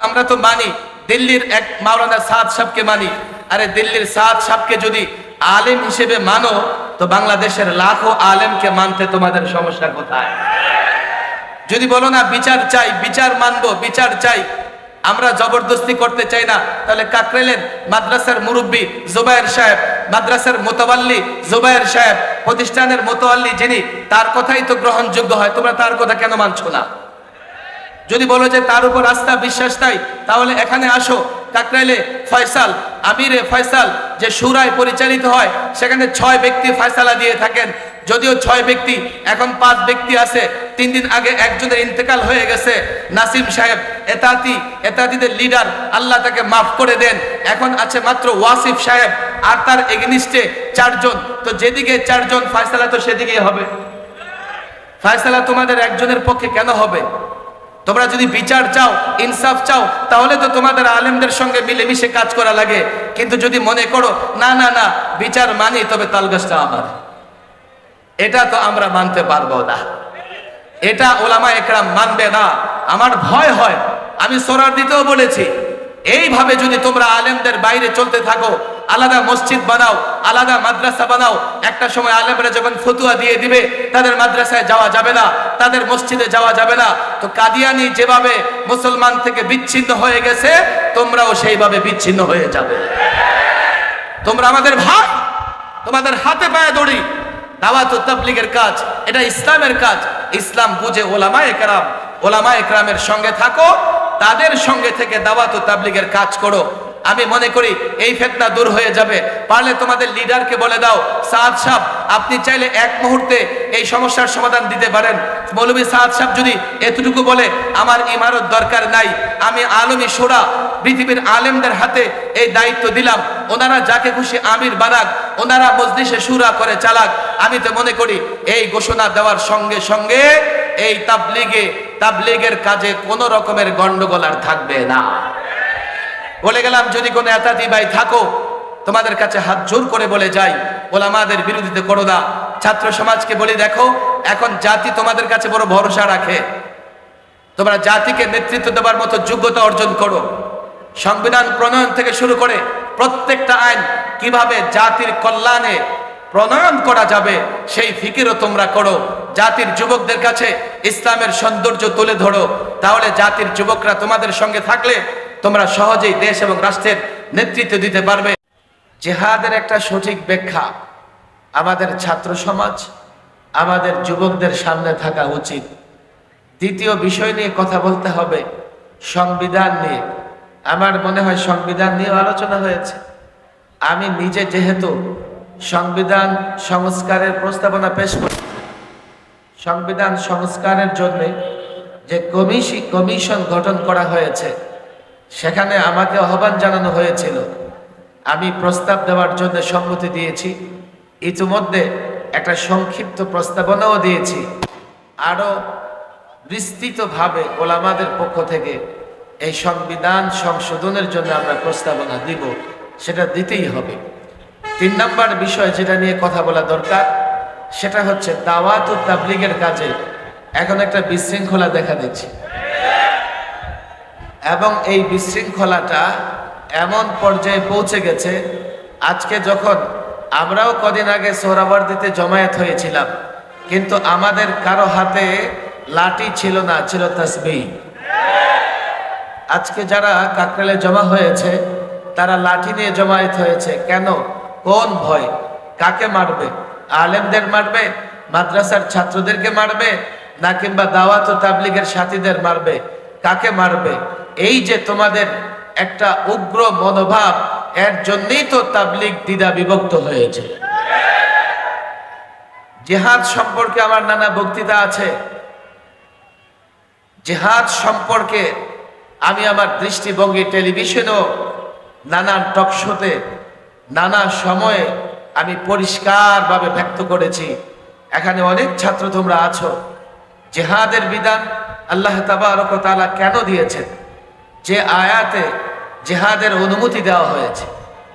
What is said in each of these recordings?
আমরা তো মানি, দিল্লির এক মাওলানা সাদ সাহকে মানি। আরে দিল্লির সাদ সাহকে যদি আলেম হিসেবে মানো, তো বাংলাদেশের লাখো আলেমকে মানতে তোমাদের সমস্যা কোথায়? যদি বলো না, বিচার চাই, বিচার মানবো, বিচার চাই। আমরা জবরদস্তি করতে চাই না। তাহলে কাকরেলের মাদ্রাসার মুরব্বী জুবায়ের সাহেব, মাদ্রাসার মোতাবাল্লি জুবায়ের সাহেব, প্রতিষ্ঠানের মোতাবাল্লি যিনি, তার কথাই তো গ্রহণযোগ্য হয়। তোমরা তার কথা কেন মানছো না? যদি বলো যে তার উপর আস্থা, বিশ্বাস নাই, তাহলে এখানে আসো। কাকরাইলে ফয়সাল, আমিরে ফয়সাল, যে সুরায় পরিচালিত হয়, সেখানে ছয় ব্যক্তি ফয়সালা দিয়ে থাকেন। যদিও ছয় ব্যক্তি, এখন পাঁচ ব্যক্তি আছে। তিন দিন আগে একজনের ইন্তেকাল হয়ে গেছে। নাসিম সাহেব, এতাতি, এতাতিদের লিডার আল্লাহ তাকে মাফ করে দেন। এখন আছে মাত্র ওয়াসিফ সাহেব আর তার এগনিস্টে চারজন। তো যেদিকে চারজন, ফয়সালা তো সেদিকেই হবে। ফয়সালা তোমাদের একজনের পক্ষে কেন হবে? তোমরা যদি বিচার চাও, ইনসাফ চাও, তাহলে তো তোমাদের আলেমদের সঙ্গে মিলেমিশে কাজ করা লাগে। কিন্তু যদি মনে করো, না না না, বিচার মানি, তবে তালগাছটা আমার। এটা তো আমরা মানতে পারব না। এটা ওলামা একরাম মানবে না। আমার ভয় হয়। আমি সোরার দিতেও বলেছি, এইভাবে যদি তোমরা আলেমদের বাইরে চলতে থাকো আলাদা মসজিদ বানাও, আলাদা মাদ্রাসা বানাও। একটা সময় আলেমরা যখন ফতুয়া দিয়ে দিবে, তাদের মাদ্রাসায় যাওয়া যাবে না, তাদের মসজিদে যাওয়া যাবে না। তো কাদিয়ানি যেভাবে মুসলমান থেকে বিচ্ছিন্ন হয়ে গেছে, তোমরাও সেইভাবে বিচ্ছিন্ন হয়ে যাবে। তোমরা আমাদের ভাই, তোমাদের হাতে পায়ে দড়ি। দাওয়াত তাবলিগের কাজ, এটা ইসলামের কাজ। ইসলাম বুঝে ওলামা একরাম ওলামা একরামের সঙ্গে থাকো, তাদের সঙ্গে থেকে দাওয়াত তাবলিগের কাজ করো। আমি মনে করি এই ফেতনা দূর হয়ে যাবে। পারলে তোমাদের লিডারকে বলে দাও, সাদ সাহ আপনি চাইলে এক মুহূর্তে এই সমস্যার সমাধান দিতে পারেন। মৌলভী সাদ সাহ যদি এতটুকু বলে, আমার ইমারত দরকার নাই, আমি আলমী সোরা, পৃথিবীর আলেমদের হাতে এই দায়িত্ব দিলাম, ওনারা যাকে খুশি আমির বানাক, ওনারা মজলিসে সুরা করে চালাক। আমি তো মনে করি এই ঘোষণা দেওয়ার সঙ্গে সঙ্গে এই তাবলিগে, তাবলিগের কাজে কোনো রকমের গন্ডগোল আর থাকবে না। বলে গেলাম, যদি কোনো এতাতি ভাই থাকো, তোমাদের কাছে হাত জোর করে বলে যাই, ওলামাদের বিরোধিতা করো না। ছাত্র সমাজকে বলি, দেখো, এখন জাতি তোমাদের কাছে বড় ভরসা রাখে। তোমরা জাতিকে নেতৃত্ব দেওয়ার মতো যোগ্যতা অর্জন করো। সংবিধান প্রণয়ন থেকে শুরু করে প্রত্যেকটা আইন কীভাবে জাতির কল্যাণে প্রণয়ন করা যাবে, সেই ফিকিরও তোমরা করো। জাতির যুবকদের কাছে ইসলামের সৌন্দর্য তুলে ধরো। তাহলে জাতির যুবকরা তোমাদের সঙ্গে থাকলে তোমরা সহজেই দেশ এবং রাষ্ট্রের নেতৃত্ব দিতে পারবে। জেহাদের একটা সঠিক ব্যাখ্যা, আমাদের ছাত্র সমাজ, আমাদের যুবকদের সামনে থাকা উচিত। দ্বিতীয় বিষয় নিয়ে কথা বলতে হবে, সংবিধান নিয়ে। আমার মনে হয় সংবিধান নিয়ে আলোচনা হয়েছে। আমি নিজে যেহেতু সংবিধান সংস্কারের প্রস্তাবনা পেশ করি, সংবিধান সংস্কারের জন্য যে কমিশি, কমিশন গঠন করা হয়েছে সেখানে আমাকে আহ্বান জানানো হয়েছিল। আমি প্রস্তাব দেওয়ার জন্য সম্মতি দিয়েছি। ইতিমধ্যে একটা সংক্ষিপ্ত প্রস্তাবনাও দিয়েছি। আরও বিস্তৃতভাবে ওলামাদের পক্ষ থেকে এই সংবিধান সংশোধনের জন্য আমরা প্রস্তাবনা দিব, সেটা দিতেই হবে। তিন নম্বর বিষয় যেটা নিয়ে কথা বলা দরকার, সেটা হচ্ছে দাওয়াত ও তাবলিগের কাজে এখন একটা বিশৃঙ্খলা দেখা দিচ্ছে। এবং এই বিশৃঙ্খলাটা এমন পর্যায়ে পৌঁছে গেছে, আজকে যখন আমরাও কদিন আগে সোহরাবর্দিতে জমায়েত হয়েছিলাম, কিন্তু আমাদের কারও হাতে লাঠি ছিল না, ছিল তসবি আজকে যারা কাকরালে জমা হয়েছে, তারা লাঠি নিয়ে জমায়েত হয়েছে। কেন? কোন ভয়? কাকে মারবে? আলেমদের মারবে? মাদ্রাসার ছাত্রদেরকে মারবে? না কিংবা দাওয়াত ও তাবলিগের সাথীদের মারবে? কাকে মারবে? এই যে তোমাদের একটা উগ্র মনোভাব, এর জন্যই তো তাবলিগ দ্বিধা বিভক্ত হয়েছে। জেহাদ সম্পর্কে আমার নানা বক্তৃতা আছে। জেহাদ সম্পর্কে আমি আমার দৃষ্টিভঙ্গি টেলিভিশনেও নানান টকশোতে নানা সময়ে আমি পরিষ্কারভাবে ব্যক্ত করেছি। এখানে অনেক ছাত্র তোমরা আছো। জেহাদের বিধান আল্লাহ তাবারক তাআলা কেন দিয়েছেন? যে আয়াতে জেহাদের অনুমতি দেওয়া হয়েছে,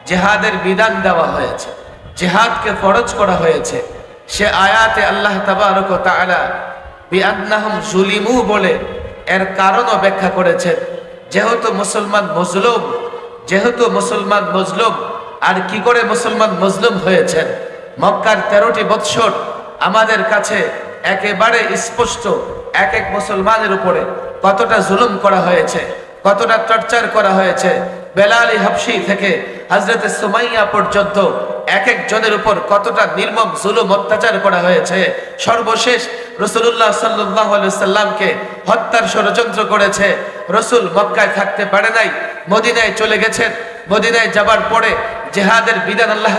জেহাদের বিধান দেওয়া হয়েছে, জেহাদকে ফরজ করা হয়েছে, সে আয়াতে আল্লাহ তাবারক তাআলা বিআন্নাহুম জুলিমু বলে এর কারণও ব্যাখ্যা করেছেন। যেহেতু মুসলমান মজলুম, যেহেতু মুসলমান মজলুম, আর কি করে মুসলমান মজলুম হয়েছেন? মক্কার তেরোটি বৎসর আমাদের কাছে একেবারে স্পষ্ট এক এক মুসলমানের উপরে কতটা জুলুম করা হয়েছে। কতটা টর্চার করা হয়েছে। বেলালি হাফসি থেকে হজরত সুমাইয়া পর্যন্ত এক এক জনের উপর কতটা নির্মম জুলুম অত্যাচার করা হয়েছে। সর্বশেষ রসুল্লাহ সাল্লাহ সাল্লামকে হত্যার ষড়যন্ত্র করেছে। রসুল মক্কায় থাকতে পারে নাই, মদিনায় চলে গেছেন। মদিনায় যাবার পরে জেহাদের বিধান আল্লাহ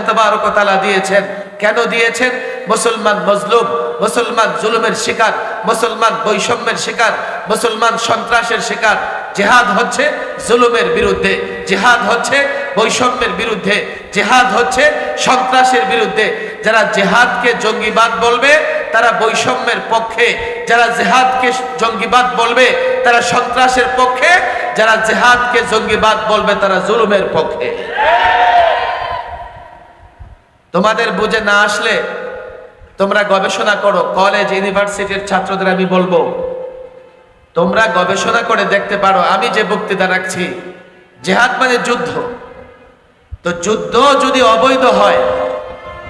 তালা দিয়েছেন। কেন দিয়েছেন? মুসলমান মজলুম, মুসলমান জুলুমের শিকার, মুসলমান বৈষম্যের শিকার, মুসলমান সন্ত্রাসের শিকার জেহাদ হচ্ছে জুলুমের বিরুদ্ধে, জেহাদ হচ্ছে বৈষম্যের বিরুদ্ধে, জেহাদ হচ্ছে সন্ত্রাসের বিরুদ্ধে। যারা জেহাদকে জঙ্গিবাদ বলবে, তারা বৈষম্যের পক্ষে। যারা জেহাদকে জঙ্গিবাদ বলবে, তারা সন্ত্রাসের পক্ষে। যারা জেহাদকে জঙ্গিবাদ বলবে, তারা জুলুমের পক্ষে। তোমাদের বুঝে না আসলে তোমরা গবেষণা করো, কলেজ, ইউনিভার্সিটির ছাত্রদের আমি বলব তোমরা গবেষণা করে দেখতে পারো, আমি যে বক্তৃতা রাখছি, জেহাদ মানে যুদ্ধ। তো যুদ্ধ যদি অবৈধ হয়,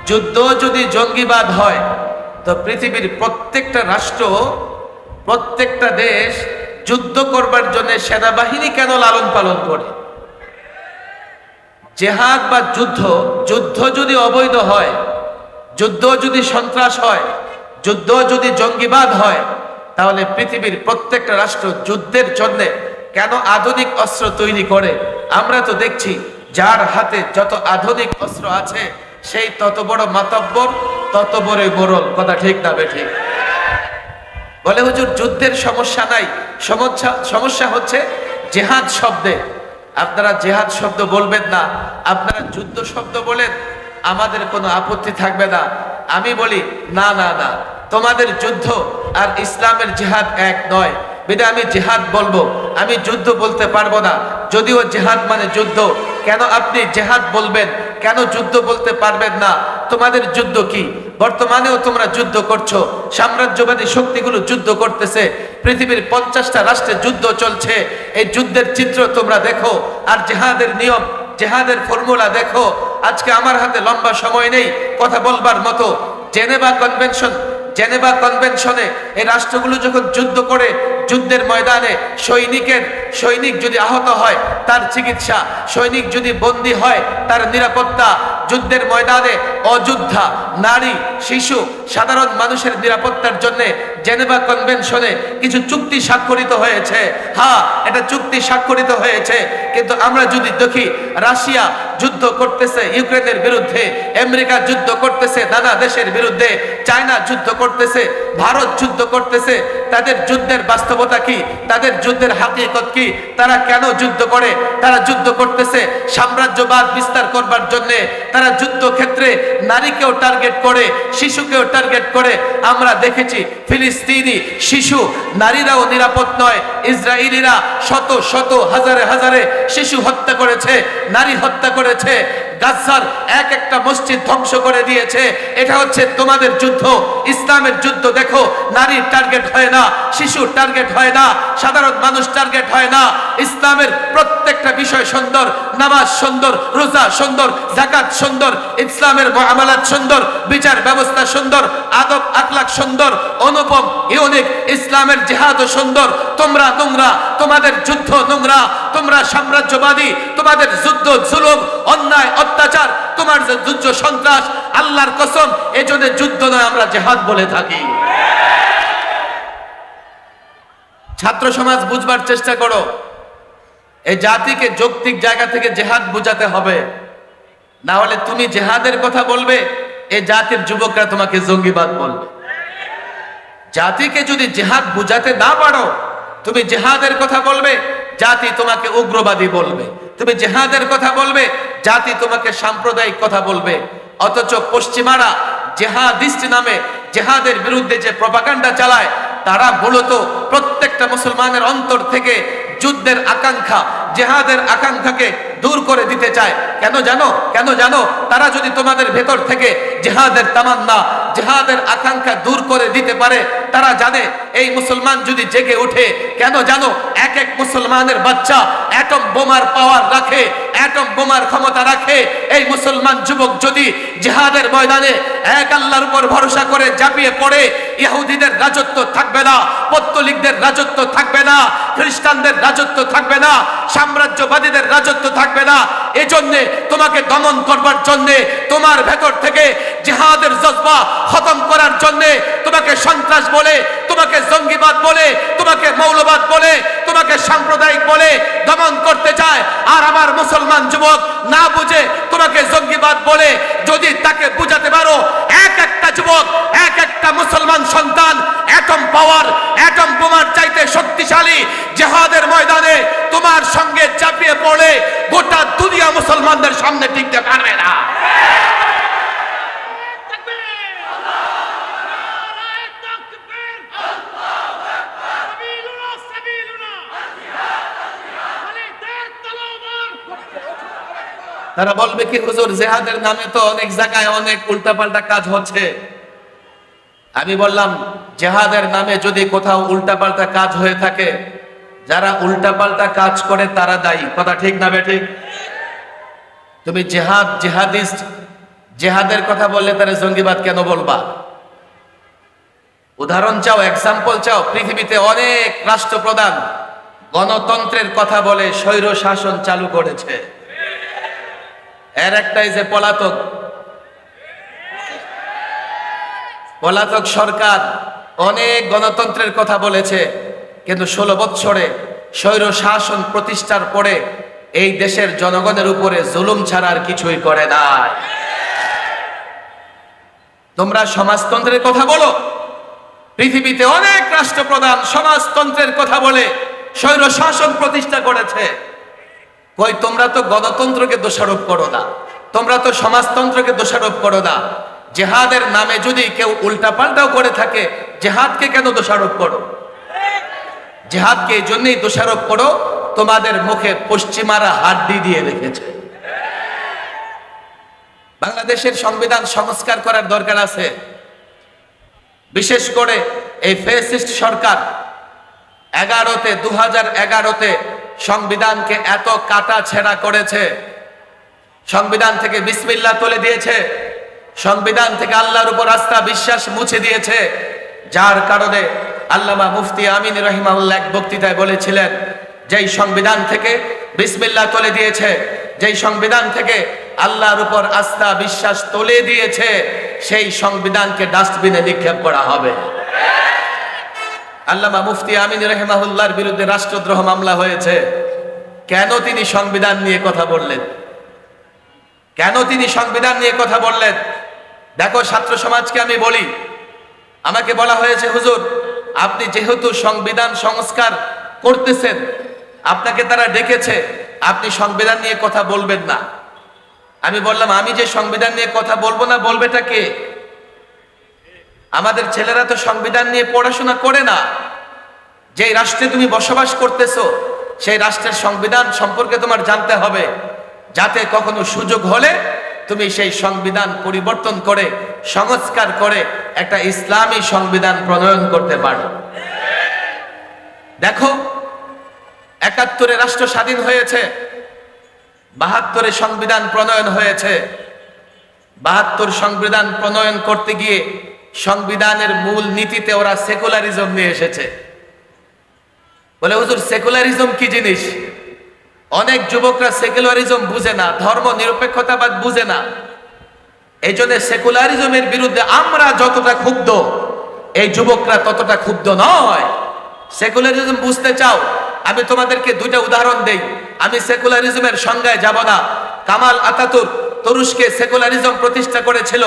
যুদ্ধ যদি জঙ্গিবাদ হয়, তো পৃথিবীর প্রত্যেকটা রাষ্ট্র, প্রত্যেকটা দেশ যুদ্ধ করবার জন্য সেনাবাহিনী কেন লালন পালন করে? জেহাদ বা যুদ্ধ যুদ্ধ যদি অবৈধ হয়, যুদ্ধ যদি সন্ত্রাস হয়, যুদ্ধ যদি জঙ্গিবাদ হয় তাহলে পৃথিবীর প্রত্যেকটা রাষ্ট্র যুদ্ধের জন্য কেন আধুনিক অস্ত্র তৈরি করে? আমরা তো দেখছি যার হাতে যত আধুনিক অস্ত্র আছে, সেই তত বড় মাতব্বর, তত বড় বরল কথা ঠিক না বে ঠিক বলে হুজুর, যুদ্ধের সমস্যা নাই। সমস্যা সমস্যা হচ্ছে জেহাদ শব্দে। আপনারা জেহাদ শব্দ বলবেন না। আপনারা যুদ্ধ শব্দ বলেন, আমাদের কোনো আপত্তি থাকবে না। আমি বলি, না না না। তোমাদের যুদ্ধ আর ইসলামের জেহাদ এক নয়। বিদা আমি জেহাদ বলব, আমি যুদ্ধ বলতে পারব না। যদিও জেহাদ মানে যুদ্ধ, কেন আপনি জেহাদ বলবেন? কেন যুদ্ধ বলতে পারবেন না? তোমাদের যুদ্ধ কি? বর্তমানেও তোমরা যুদ্ধ করছ, সাম্রাজ্যবাদী শক্তিগুলো যুদ্ধ করতেছে, পৃথিবীর পঞ্চাশটা রাষ্ট্রে যুদ্ধ চলছে। এই যুদ্ধের চিত্র তোমরা দেখো, আর জেহাদের নিয়ম, জেহাদের ফর্মুলা দেখো। আজকে আমার হাতে লম্বা সময় নেই, কথা বলবার মতো। জেনেভা কনভেনশন জেনেভা কনভেনশনে এই রাষ্ট্রগুলো যখন যুদ্ধ করে, যুদ্ধের ময়দানে সৈনিকের, সৈনিক যদি আহত হয়, তার চিকিৎসা, সৈনিক যদি বন্দী হয়, তার নিরাপত্তা, যুদ্ধের ময়দানে অযোদ্ধা, নারী, শিশু, সাধারণ মানুষের নিরাপত্তার জন্য জেনেভা কনভেনশনে কিছু চুক্তি স্বাক্ষরিত হয়েছে। হ্যাঁ এটা চুক্তি স্বাক্ষরিত হয়েছে। কিন্তু আমরা যদি দেখি, রাশিয়া যুদ্ধ করতেছে ইউক্রেনের বিরুদ্ধে, আমেরিকা যুদ্ধ করতেছে নানা দেশের বিরুদ্ধে, চায়না যুদ্ধ করতেছে, ভারত যুদ্ধ করতেছে, তাদের যুদ্ধের বাস্তবতা কি, তাদের যুদ্ধের হাকিকত কি, তারা কেন যুদ্ধ করে, তারা যুদ্ধ করতেছে সাম্রাজ্যবাদ বিস্তার করবার জন্য, তারা যুদ্ধ ক্ষেত্রে নারীকেও টার্গেট করে, শিশুকেও টার্গেট করে। আমরা দেখেছি ফিলিস্তিনি শিশু, নারীরাও নিরাপদ নয় ইসরায়েলিরা শত শত, হাজারে হাজারে শিশু হত্যা করেছে, নারী হত্যা করেছে। গাজার এক একটা মসজিদ ধ্বংস করে দিয়েছে। এটা হচ্ছে তোমাদের যুদ্ধ। ইসলামের যুদ্ধ দেখো, নারীর টার্গেট হয় না, শিশুর টার্গেট হয় না, সাধারণ মানুষ টার্গেট হয় না। ইসলামের প্রত্যেকটা বিষয় সুন্দর, নামাজ সুন্দর, রোজা সুন্দর জাকাত সুন্দর, ইসলামের আমালাত সুন্দর, বিচার ব্যবস্থা সুন্দর, আদব আখলাক সুন্দর, অনুপম, ইউনিক, ইসলামের জেহাদ সুন্দর। তোমরা নোংরা, তোমাদের যুদ্ধ নোংরা, তোমরা সাম্রাজ্যবাদী, তোমাদের যুদ্ধ জুলুম, অন্যায় অত্যাচার, তোমার যে যুদ্ধ সন্ত্রাস, আল্লাহর কসম, এজন্য যুদ্ধ নয়, আমরা জেহাদ বলে থাকি। ছাত্র সমাজ বুঝবার চেষ্টা করো, এই জাতিকে যৌক্তিক জায়গা থেকে জেহাদ বুঝাতে হবে। না হলে তুমি জেহাদের কথা বলবে, এই জাতির যুবকরা তোমাকে জঙ্গিবাদ বলবে। জাতিকে যদি জেহাদ বুঝাতে না পারো, তুমি জেহাদের কথা বলবে, জাতি তোমাকে উগ্রবাদী বলবে। তুমি জেহাদের কথা বলবে, জাতি তোমাকে সাম্প্রদায়িক কথা বলবে। অথচ পশ্চিমারা জেহাদিস্ট নামে জেহাদের বিরুদ্ধে যে প্রপাকাণ্ডা চালায়, তারা মূলত প্রত্যেকটা মুসলমানের অন্তর থেকে যুদ্ধের আকাঙ্ক্ষা, জেহাদের আকাঙ্ক্ষাকে দূর করে দিতে চায়। কেন জানো? কেন জানো? তারা যদি তোমাদের ভেতর থেকে জেহাদের তামান্না, জেহাদের আকাঙ্ক্ষা দূর করে দিতে পারে, তারা জানে এই মুসলমান যদি জেগে উঠে কেন জানো? এক এক মুসলমানের বাচ্চা অ্যাটম বোমার পাওয়ার রাখে। অ্যাটম বোমার ক্ষমতা রাখে, এই মুসলমান যুবক যদি জেহাদের ময়দানে এক আল্লাহর উপর ভরসা করে ঝাঁপিয়ে পড়ে, ইহুদিদের রাজত্ব থাকবে না, পত্তলিকদের রাজত্ব থাকবে না, খ্রিস্টানদের রাজত্ব থাকবে না, সাম্রাজ্যবাদীদের রাজত্ব থাকবে না, এজন্যে তোমাকে দমন করবার জন্যে, তোমার ভেতর থেকে জেহাদের জজবা খতম করার জন্যে তোমাকে সন্ত্রাস বলে, তোমাকে জঙ্গিবাদ বলে, তোমাকে মৌলবাদ বলে, তোমাকে সাম্প্রদায়িক বলে দমন করতে চায়, আর আমার মুসলমান যুবক না বুঝে তোমাকে জঙ্গিবাদ বলে যদি তাকে বুঝাতে পারো, এক একটা যুবক, এক একটা মুসলমান সন্তান অ্যাটম পাওয়ার অ্যাটম বোমার চাইতে শক্তিশালী জেহাদের ময়দানে তোমার সঙ্গে চাপিয়ে পড়ে গোটা দুনিয়া মুসলমানদের সামনে টিকতে পারবে না। তারা বলবে কি, হুজুর, জেহাদের নামে তো অনেক জায়গায় অনেক উল্টাপাল্টা কাজ হচ্ছে। আমি বললাম, জেহাদের নামে যদি কোথাও উল্টাপাল্টা কাজ হয়ে থাকে, যারা উল্টাপাল্টা কাজ করে তারা দায়ী। কথা ঠিক না বেঠিক তুমি জেহাদ, জেহাদিস্ট, জেহাদের কথা বললে তারা জঙ্গিবাদ কেন বলবা? উদাহরণ চাও এক্সাম্পল চাও, পৃথিবীতে অনেক রাষ্ট্রপ্রধান গণতন্ত্রের কথা বলে স্বৈর শাসন চালু করেছে। এর একটাই যে পলাতক। পলাতক সরকার অনেক গণতন্ত্রের কথা বলেছে, কিন্তু ষোলো বৎসরে স্বৈর শাসন প্রতিষ্ঠার পরে এই দেশের জনগণের উপরে জুলুম ছাড়া আর কিছুই করে নাই। তোমরা সমাজতন্ত্রের কথা বলো, পৃথিবীতে অনেক রাষ্ট্রপ্রধান সমাজতন্ত্রের কথা বলে স্বৈর শাসন প্রতিষ্ঠা করেছে। কই, তোমরা তো গণতন্ত্রকে দোষারোপ করো না। তোমরা তো সমাজতন্ত্রকে দোষারোপ করো না। জেহাদের নামে যদি কেউ উল্টাপাল্টাও করে থাকে, জেহাদকে কেন দোষারোপ করো? জেহাদকে এই জন্যই দোষারোপ করো, তোমাদের মুখে পশ্চিমারা হাড্ডি দিয়ে রেখেছে। বাংলাদেশের সংবিধান সংস্কার করার দরকার আছে। বিশেষ করে এই ফেসিস্ট সরকার এগারোতে দু হাজার এগারোতে সংবিধানকে এত কাটা ছেঁড়া করেছে। সংবিধান থেকে বিসমিল্লা তুলে দিয়েছে। সংবিধান থেকে আল্লাহর উপর আস্থা বিশ্বাস মুছে দিয়েছে। যার কারণে আল্লামা মুফতি আমিন রহিমাউল্লাহ এক বক্তৃতায় বলেছিলেন, যেই সংবিধান থেকে বিসমিল্লা তুলে দিয়েছে, যেই সংবিধান থেকে আল্লাহর উপর আস্থা বিশ্বাস তুলে দিয়েছে, সেই সংবিধানকে ডাস্টবিনে নিক্ষেপ করা হবে। আল্লামা মুফতি আমিন রহমাহুল্লাহর বিরুদ্ধে রাষ্ট্রদ্রোহ মামলা হয়েছে। কেন তিনি সংবিধান নিয়ে কথা বললেন? কেন তিনি সংবিধান নিয়ে কথা বললেন? দেখো, ছাত্র সমাজকে আমি বলি, আমাকে বলা হয়েছে, হুজুর, আপনি যেহেতু সংবিধান সংস্কার করতেছেন, আপনাকে তারা ডেকেছে, আপনি সংবিধান নিয়ে কথা বলবেন না। আমি বললাম, আমি যে সংবিধান নিয়ে কথা বলব না, বলবেটা কে? আমাদের ছেলেরা তো সংবিধান নিয়ে পড়াশোনা করে না। যেই রাষ্ট্রে তুমি বসবাস করতেছো, সেই রাষ্ট্রের সংবিধান সম্পর্কে তোমার জানতে হবে। যাতে কখনো সুযোগ হলে তুমি সেই সংবিধান পরিবর্তন করে, সংস্কার করে একটা ইসলামী সংবিধান প্রণয়ন করতে পারো। দেখো, একাত্তরে রাষ্ট্র স্বাধীন হয়েছে, বাহাত্তরে সংবিধান প্রণয়ন হয়েছে। বাহাত্তর সংবিধান প্রণয়ন করতে গিয়ে সংবিধানের মূল নীতিতে ওরা সেকুলারিজম নিয়ে এসেছে। বলে, হুজুর, সেকুলারিজম কি জিনিস? অনেক যুবকরা সেকুলারিজম বুঝে না, ধর্ম নিরপেক্ষতাবাদ বুঝে না। এই জন্য সেকুলারিজমের বিরুদ্ধে আমরা যতটা ক্ষুব্ধ, এই যুবকরা ততটা ক্ষুব্ধ নয়। সেকুলারিজম বুঝতে চাও আমি তোমাদেরকে দুইটা উদাহরণ দেই। আমি সেকুলারিজমের সংজ্ঞায় যাব না। কামাল আতাতুর তুরস্কে সেকুলারিজম প্রতিষ্ঠা করেছিল।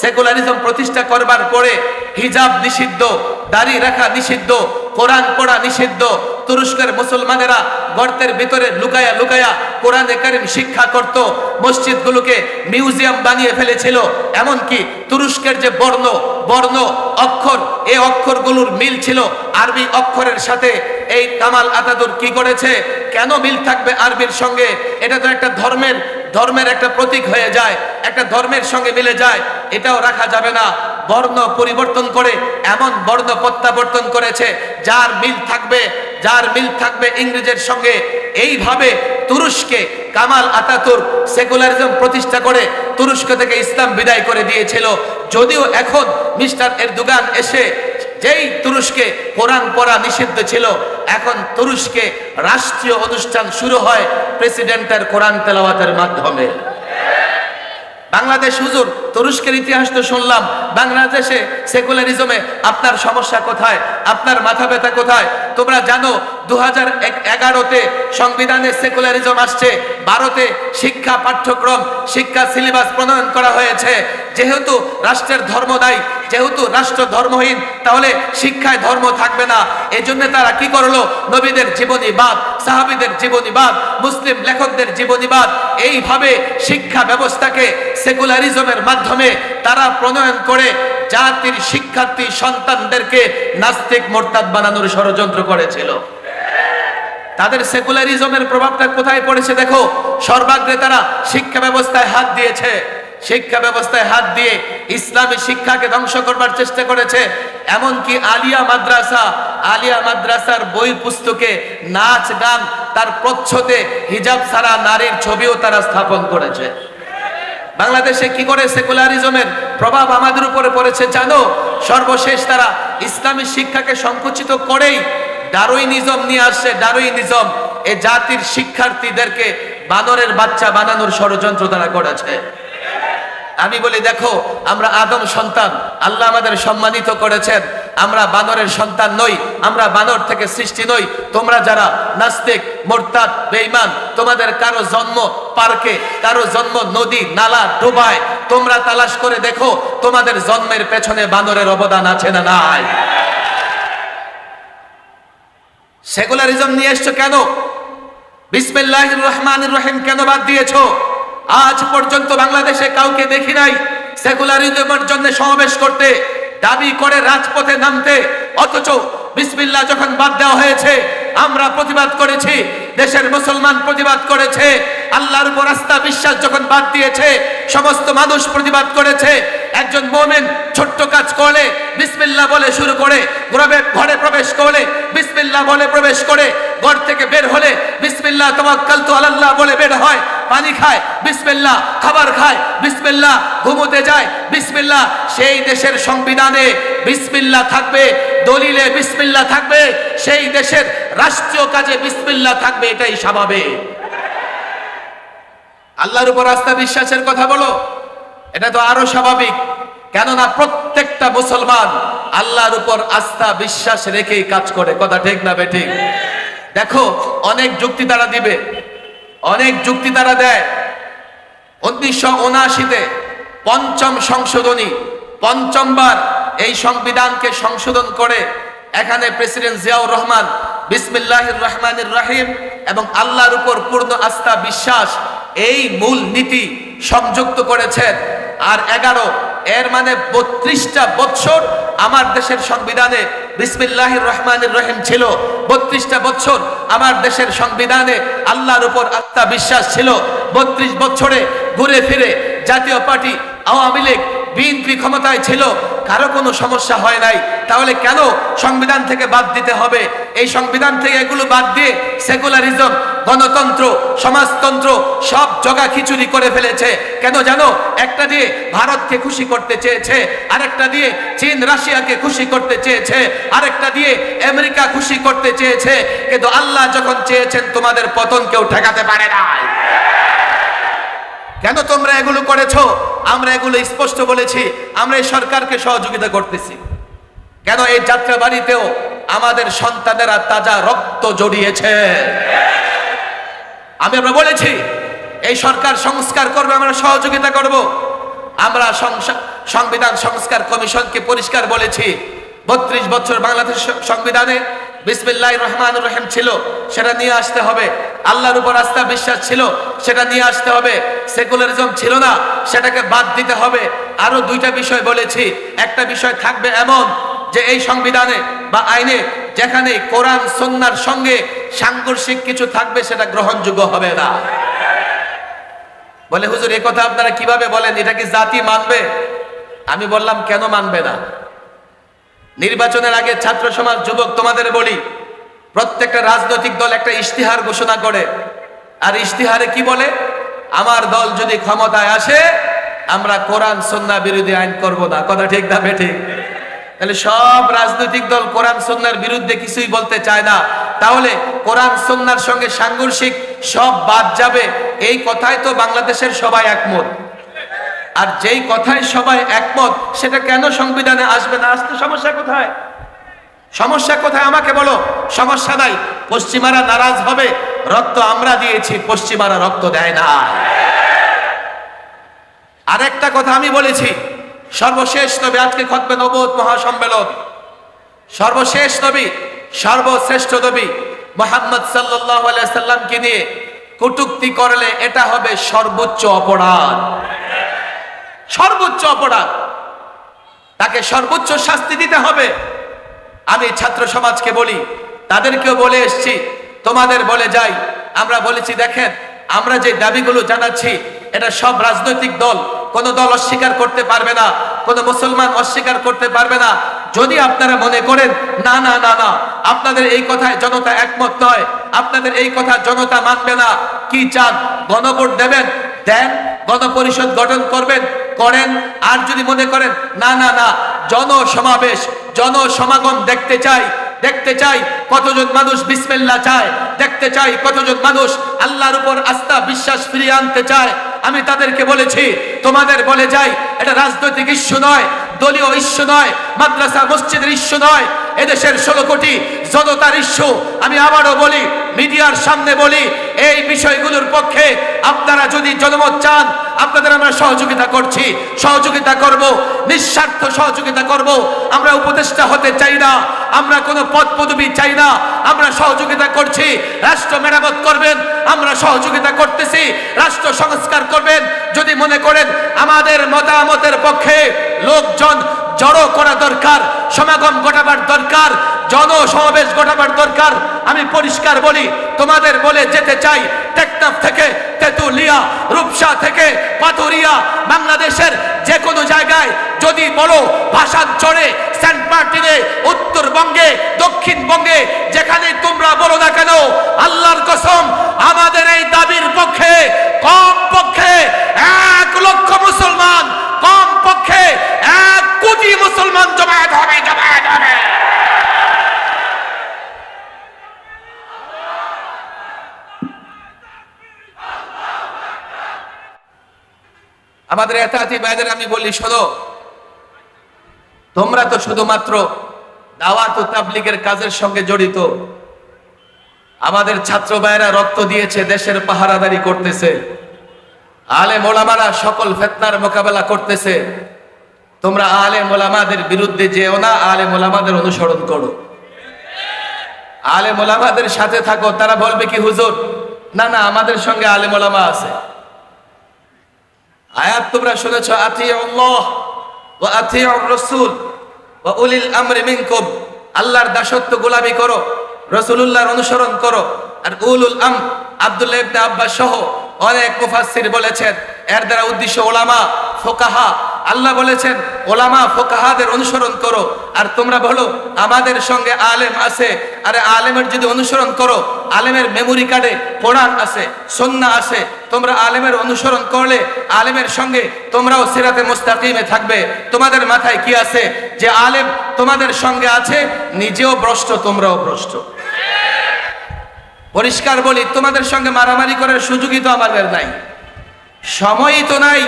সেকুলারিজম প্রতিষ্ঠা করবার পরে হিজাব নিষিদ্ধ, দাড়ি রাখা নিষিদ্ধ, কোরআন পড়া নিষিদ্ধ। তুরস্কের মুসলমানেরা গর্তের ভিতরে লুকায়া লুকায়া কোরআনে কারিম শিক্ষা করত। মসজিদগুলোকে মিউজিয়াম বানিয়ে ফেলেছিল। এমনকি তুরস্কের যে বর্ণ বর্ণ অক্ষর এই অক্ষরগুলোর মিল ছিল আরবি অক্ষরের সাথে। এই কামাল আতাদুর কি করেছে? কেন মিল থাকবে আরবির সঙ্গে? এটা তো একটা ধর্মের ধর্মের একটা প্রতীক হয়ে যায়। একটা ধর্মের সঙ্গে মিলে যায়। এটাও রাখা যাবে না। বর্ণ পরিবর্তন করে, এমন বর্ণ প্রত্যাবর্তন করেছে, যার মিল থাকবে যার মিল থাকবে ইংরেজের সঙ্গে, এইভাবে তুরস্কে কামাল আতাতুর সেকুলারিজম প্রতিষ্ঠা করে তুরস্ক থেকে ইসলাম বিদায় করে দিয়েছিল। যদিও এখন মিস্টার এর দোকান এসে যেই তুরস্কে কোরআন পড়া নিষিদ্ধ ছিল, এখন তুরস্কে রাষ্ট্রীয় অনুষ্ঠান শুরু হয় প্রেসিডেন্টের কোরআন তেলাওয়াতের মাধ্যমে। বাংলাদেশ হুজুর, তুরস্কের ইতিহাস তো শুনলাম, বাংলাদেশে সেকুলারিজমে আপনার সমস্যা কোথায়? আপনার মাথা ব্যথা কোথায়? তোমরা জানো দু হাজার এগারোতে সংবিধানে সেকুলারিজম আসছে ভারতে শিক্ষা পাঠ্যক্রম, শিক্ষা সিলেবাস প্রণয়ন করা হয়েছে। যেহেতু রাষ্ট্রের ধর্ম নাই যেহেতু রাষ্ট্র ধর্মহীন, তাহলে শিক্ষায় ধর্ম থাকবে না। এই জন্য তারা কি করল? নবীদের জীবনীবাদ সাহাবিদের জীবনীবাদ মুসলিম লেখকদের জীবনীবাদ এইভাবে শিক্ষা ব্যবস্থাকে সেকুলারিজমের মাধ্যমে তারা প্রণয়ন করে জাতির শিক্ষার্থী সন্তানদেরকে নাস্তিক মোরতাদ বানানোর ষড়যন্ত্র করেছিল। তাদের সেকুলারিজমের প্রভাবটা কোথায় পড়েছে দেখো? সর্বাগ্রে তারা শিক্ষা ব্যবস্থায় হাত দিয়েছে। শিক্ষা ব্যবস্থায় হাত দিয়ে ইসলামী শিক্ষাকে ধ্বংস করবার চেষ্টা করেছে। এমনকি আলিয়া মাদ্রাসা, আলিয়া মাদ্রাসার বই পুস্তকে নাচ, গান, তার প্রচ্ছদে হিজাব ছাড়া নারীর ছবিও তারা স্থাপন করেছে। বাংলাদেশে কি করে সেকুলারিজমের প্রভাব আমাদের উপরে পড়েছে জানো? সর্বশেষ তারা ইসলামী শিক্ষাকে সংকুচিত করেই ডারুইনিজম নিয়ে আসছে, ডারুইনিজম। এ জাতির শিক্ষার্থীদেরকে বানরের বাচ্চা বানানোর ষড়যন্ত্র তারা করেছে। আমি বলি, দেখো, আমরা আদম সন্তান, আল্লাহ আমাদের সম্মানিত করেছেন। আমরা বানরের সন্তান নই, আমরা বানর থেকে সৃষ্টি নই। তোমরা যারা নাস্তিক, মোরতাদ, বেঈমান, তোমাদের কারও জন্ম পার্কে, কারও জন্ম নদী, নালা, ডোবায়, তোমরা তালাশ করে দেখো, তোমাদের জন্মের পেছনে বানরের অবদান আছে না নাই। সেকুলারিজম নিয়ে এসছো কেন? বিসমিল্লাহির রহমান রহিম কেন বাদ দিয়েছ? আজ পর্যন্ত বাংলাদেশে কাউকে দেখি নাই সেকুলারিজমের জন্য সমাবেশ করতে, দাবি করে রাজপথে নামতে, অথচ বিসমিল্লাহ যখন বাদ দেওয়া হয়েছে, আমরা প্রতিবাদ করেছি, দেশের মুসলমান প্রতিবাদ করেছে, আল্লাহর উপর আস্থা, বিশ্বাস যখন বাদ দিয়েছে, সমস্ত মানুষ প্রতিবাদ করেছে একজন মোমেন ছোট্ট কাজ করলে বিসমিল্লাহ বলে শুরু করে ঘরে ঘরে প্রবেশ করলে বিসমিল্লাহ বলে প্রবেশ করে, ঘর থেকে বের হলে বিসমিল্লাহ তাওয়াক্কাল তু আলাল্লাহ বলে বের হয়, পানি খায়, বিসমিল্লাহ খাবার খায়, বিসমিল্লাহ ঘুমোতে যায়, বিসমিল্লাহ সেই দেশের সংবিধানে বিসমিল্লাহ থাকবে, দলিলে বিসমিল্লাহ থাকবে, সেই দেশের রাষ্ট্রীয় কাজে বিসমিল্লাহ থাকবে, এটাই স্বাভাবিক। আল্লাহর উপর আস্থা বিশ্বাসের কথা বলো। এটা তো আরও স্বাভাবিক। কেননা প্রত্যেকটা মুসলমান আল্লাহর উপর আস্থা, বিশ্বাস রেখেই কাজ করে। কথা ঠিক না বেঠিক দেখো, অনেক যুক্তি তারা দিবে। অনেক যুক্তি তারা দেয়। উনিশশো উনআশিতে পঞ্চম সংশোধনী, পঞ্চমবার এই সংবিধানকে সংশোধন করে এখানে প্রেসিডেন্ট জিয়াউর রহমান বিসমিল্লাহির রহমানির রহিম এবং আল্লাহর উপর পূর্ণ আস্থা, বিশ্বাস, এই মূল নীতি সংযুক্ত করেছেন। আর এগারো, এর মানে বত্রিশটা বছর আমার দেশের সংবিধানে বিসমিল্লাহির রহমানের রহিম ছিল। বত্রিশটা বছর আমার দেশের সংবিধানে আল্লাহর উপর আত্মা বিশ্বাস ছিল। বত্রিশ বছরে ঘুরে ফিরে জাতীয় পার্টি আওয়ামী লীগ, বিএনপি ক্ষমতায় ছিল। কারও কোনো সমস্যা হয় নাই। তাহলে কেন সংবিধান থেকে বাদ দিতে হবে? এই সংবিধান থেকে এগুলো বাদ দিয়ে সেকুলারিজম, গণতন্ত্র, সমাজতন্ত্র সব জগা খিচুড়ি করে ফেলেছে। কেন জানো? একটা দিয়ে ভারতকে খুশি করতে চেয়েছে, আরেকটা দিয়ে চীন রাশিয়াকে খুশি করতে চেয়েছে, আরেকটা দিয়ে আমেরিকা খুশি করতে চেয়েছে। কিন্তু আল্লাহ যখন চেয়েছেন, তোমাদের পতন কেউ ঠেকাতে পারে না কেন তোমরা এগুলো করেছ? আমরা এগুলো স্পষ্ট বলেছি, আমরা এই সরকারকে সহযোগিতা করতেছি। কেন এই যাত্রা বাড়িতেও আমাদের সন্তানেরা তাজা রক্ত জড়িয়েছে? আমি আমরা বলেছি, এই সরকার সংস্কার করবে, আমরা সহযোগিতা করব। আমরা সংবিধান সংস্কার কমিশনকে পরিষ্কার বলেছি, বত্রিশ বছর বাংলাদেশ সংবিধানে বিসমিল্লাহ রহমান রহিম ছিল, সেটা নিয়ে আসতে হবে। আল্লাহর উপর আস্থা বিশ্বাস ছিল, সেটা নিয়ে আসতে হবে। সেকুলারিজম ছিল না, সেটাকে বাদ দিতে হবে। আরও দুইটা বিষয় বলেছি। একটা বিষয় থাকবে এমন যে এই সংবিধানে বা আইনে যেখানে কোরআন সন্ন্যার সঙ্গে সাংঘর্ষিক কিছু থাকবে, সেটা গ্রহণযোগ্য হবে না। বলে, হুজুর, এ কথা আপনারা কীভাবে বলেন? এটা কি জাতি মানবে? আমি বললাম, কেন মানবে না? নির্বাচনের আগে ছাত্র সমাজ, যুবক, তোমাদের বলি, প্রত্যেকটা রাজনৈতিক দল একটা ইশতিহার ঘোষণা করে। আর ইশতিহারে কি বলে? আমার দল যদি ক্ষমতায় আসে, আমরা কোরআন সন্না বিরোধী আইন করব না। কথা ঠিক না, বেঠিক? তাহলে সব রাজনৈতিক দল কোরআন সন্ন্যার বিরুদ্ধে কিছুই বলতে চায় না। তাহলে কোরআন সন্ন্যার সঙ্গে সাংঘর্ষিক সব বাদ যাবে। এই কথাই তো বাংলাদেশের সবাই একমত। আর যেই কথায় সবাই একমত, সেটা কেন সংবিধানে আসবে না? আসতে সমস্যা কোথায়? সমস্যা কোথায়? আমাকে বলো। সমস্যা নাই। পশ্চিমারা নারাজ হবে। রক্ত আমরা দিয়েছি। পশ্চিমারা রক্ত দেয় না আরেকটা কথা আমি বলেছি। সর্বশেষ নবী আজকে খতবে নবোধ মহাসম্মেলন। সর্বশেষ নবী, সর্বশ্রেষ্ঠ নবী মোহাম্মদ সাল্লাহ সাল্লামকে নিয়ে কটুক্তি করলে এটা হবে সর্বোচ্চ অপরাধ। সর্বোচ্চ অপরাধ। তাকে সর্বোচ্চ শাস্তি দিতে হবে। আমি ছাত্র সমাজকে বলি, তাদেরকেও বলে এসছি, তোমাদের বলে যাই। আমরা বলেছি, দেখেন, আমরা যে দাবিগুলো জানাচ্ছি, এটা সব রাজনৈতিক দল কোন দল অস্বীকার করতে পারবে না, কোন মুসলমান অস্বীকার করতে পারবে না। যদি আপনারা মনে করেন, না না না না, আপনাদের এই কথায় জনতা একমত নয়, আপনাদের এই কথা জনতা মানবে না, কি চান? গণভোট দেবেন, দেন, গণপরিষদ গঠন করবেন, করেন। আর যদি মনে করেন, না না না, জনসমাবেশ, জনসমাগম দেখতে চাই দেখতে চাই কতজন মানুষ বিসমিল্লা চায়। দেখতে চাই কতজন মানুষ আল্লাহর উপর আস্থা, বিশ্বাস ফিরিয়ে আনতে চায়। আমি তাদেরকে বলেছি, তোমাদের বলে যাই, এটা রাজনৈতিক ইস্যু নয়, দলীয় ইস্যু নয়, মাদ্রাসা, মসজিদের ইস্যু নয়, এদেশের ষোলো কোটি জনতার ইস্যু। আমি আবারও বলি, মিডিয়ার সামনে বলি, এই বিষয়গুলোর পক্ষে আপনারা যদি জনমত চান আপনাদের আমরা সহযোগিতা করছি, সহযোগিতা করব, নিঃস্বার্থ সহযোগিতা করব। আমরা উপদেষ্টা হতে চাই না, আমরা কোনো পদ পদবি চাই না, আমরা সহযোগিতা করছি, রাষ্ট্র মেরামত করবেন, আমরা সহযোগিতা করতেছি, রাষ্ট্র সংস্কার করবেন। যদি মনে করেন, আমাদের মতামতের পক্ষে লোকজন জড়ো করা দরকার, সমাগম ঘটাবার দরকার, জনসমাবেশ ঘটাবার দরকার। আমি পরিষ্কার বলি, তোমাদের বলে যেতে চাই, টেকনাফ থেকে তেতুলিয়া, রূপসা থেকে পাথুরিয়া, বাংলাদেশের যে কোনো জায়গায় যদি বলো ভাষাঞ্চলে সেন্ট মার্টিনে, উত্তরবঙ্গে, দক্ষিণবঙ্গে, যেখানে তোমরা বলো না কেন, আল্লাহর কসম, আমাদের এই দাবির পক্ষে কম পক্ষে এক লক্ষ মুসলমান কম পক্ষে এক কোটি মুসলমান জমায়েত হবে জমায়েত হবে। আমাদের এতাতি ভাইদের আমি বলি, শোনো, তোমরা তো শুধুমাত্র দাওয়াত ও তাবলিগের কাজের সঙ্গে জড়িত। আমাদের ছাত্র ভাইয়েরা রক্ত দিয়েছে, দেশের পাহারাদারি করতেছে। আলে মোলামারা সকল ফেতনার মোকাবেলা করতেছে। তোমরা আলে মোলামাদের বিরুদ্ধে যেও না, আলে মোলামাদের অনুসরণ করো। আলে মোলামাদের সাথে থাকো, তারা বলবে কি, হুজুর, না না, আমাদের সঙ্গে আলে মোলামা আছে। আয়াত তোমরা শুনেছ, আতিউল্লাহ ওয়া আতিউর রাসূল ওয়া উলিল আমরি মিনকুম। আল্লাহর দাসত্ব গোলামি করো, রাসূলুল্লাহর অনুসরণ করো। আর উলুল আম আব্দুল্লাহ আব্বাস সহ অনেক মুফাসসির বলেছেন, এর দ্বারা উদ্দেশ্য ওলামা, ফোকাহা। আল্লাহ বলেছেন, ওলামা, ফোকাহাদের অনুসরণ করো। আর তোমরা বলো, আমাদের সঙ্গে আলেম আছে। আরে আলেমের যদি অনুসরণ করো, আলেমের মেমোরি কার্ডে কোরআন আছে সন্না আছে, তোমরা আলেমের অনুসরণ করলে, আলেমের সঙ্গে তোমরাও সিরাতে মুস্তাকিমে থাকবে। তোমাদের মাথায় কি আছে? যে আলেম তোমাদের সঙ্গে আছে, নিজেও ভ্রষ্ট, তোমরাও ভ্রষ্ট। পরিষ্কার বলি, তোমাদের সঙ্গে মারামারি করার সুযোগই তো আমাদের নাই। সময়ই তো নাই।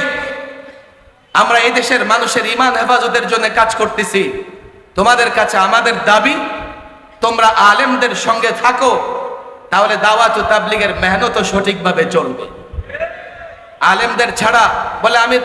আমরা এই দেশের মানুষের ইমান হেফাজতের জন্য কাজ করতেছি। তোমাদের কাছে আমাদের দাবি, তোমরা আলেমদের সঙ্গে থাকো, তাহলে দাওয়াত তাবলিগের মেহনত সঠিকভাবে চলবে। আলেমদের ছাড়া বলে আমি